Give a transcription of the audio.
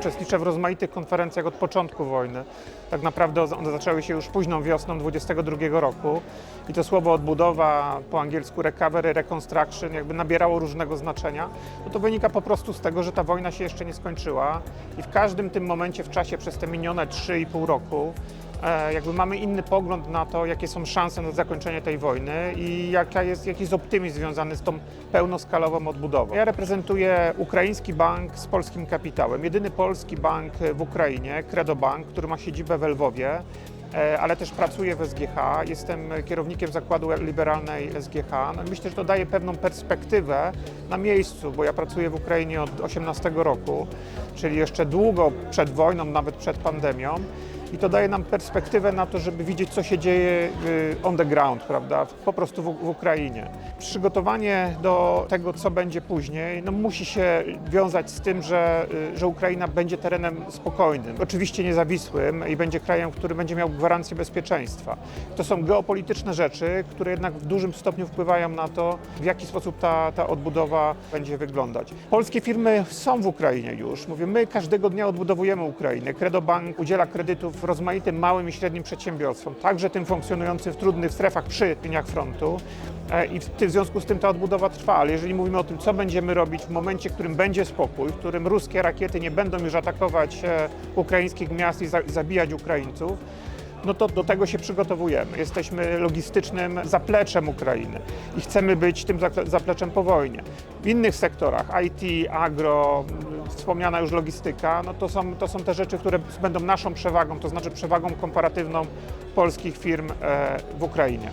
uczestniczę w rozmaitych konferencjach od początku wojny. Tak naprawdę one zaczęły się już późną wiosną 22 roku i to słowo odbudowa, po angielsku recovery, reconstruction, jakby nabierało różnego znaczenia. No to wynika po prostu z tego, że ta wojna się jeszcze nie skończyła i w każdym tym momencie w czasie przez te minione 3,5 roku jakby mamy inny pogląd na to, jakie są szanse na zakończenie tej wojny i jaka jest, jaki jest optymizm związany z tą pełnoskalową odbudową. Ja reprezentuję ukraiński bank z polskim kapitałem. Jedyny polski bank w Ukrainie, Credo Bank, który ma siedzibę w Lwowie, e, ale też pracuję w SGH. Jestem kierownikiem zakładu liberalnej SGH. No myślę, że to daje pewną perspektywę na miejscu, bo ja pracuję w Ukrainie od 18 roku, czyli jeszcze długo przed wojną, nawet przed pandemią. I to daje nam perspektywę na to, żeby widzieć, co się dzieje y, on the ground, prawda, po prostu w, w Ukrainie. Przygotowanie do tego, co będzie później, no, musi się wiązać z tym, że, y, że Ukraina będzie terenem spokojnym, oczywiście niezawisłym i będzie krajem, który będzie miał gwarancję bezpieczeństwa. To są geopolityczne rzeczy, które jednak w dużym stopniu wpływają na to, w jaki sposób ta, ta odbudowa będzie wyglądać. Polskie firmy są w Ukrainie już. Mówię, my każdego dnia odbudowujemy Ukrainę. Credo Bank udziela kredytów rozmaitym małym i średnim przedsiębiorstwom, także tym funkcjonującym w trudnych strefach przy liniach frontu. E, I w, związku z tym ta odbudowa trwa, ale jeżeli mówimy o tym, co będziemy robić w momencie, w którym będzie spokój, w którym ruskie rakiety nie będą już atakować e, ukraińskich miast i za, zabijać Ukraińców, no to do tego się przygotowujemy. Jesteśmy logistycznym zapleczem Ukrainy i chcemy być tym zapleczem po wojnie. W innych sektorach, IT, agro, wspomniana już logistyka, no to są, to są te rzeczy, które będą naszą przewagą, to znaczy przewagą komparatywną polskich firm e, w Ukrainie.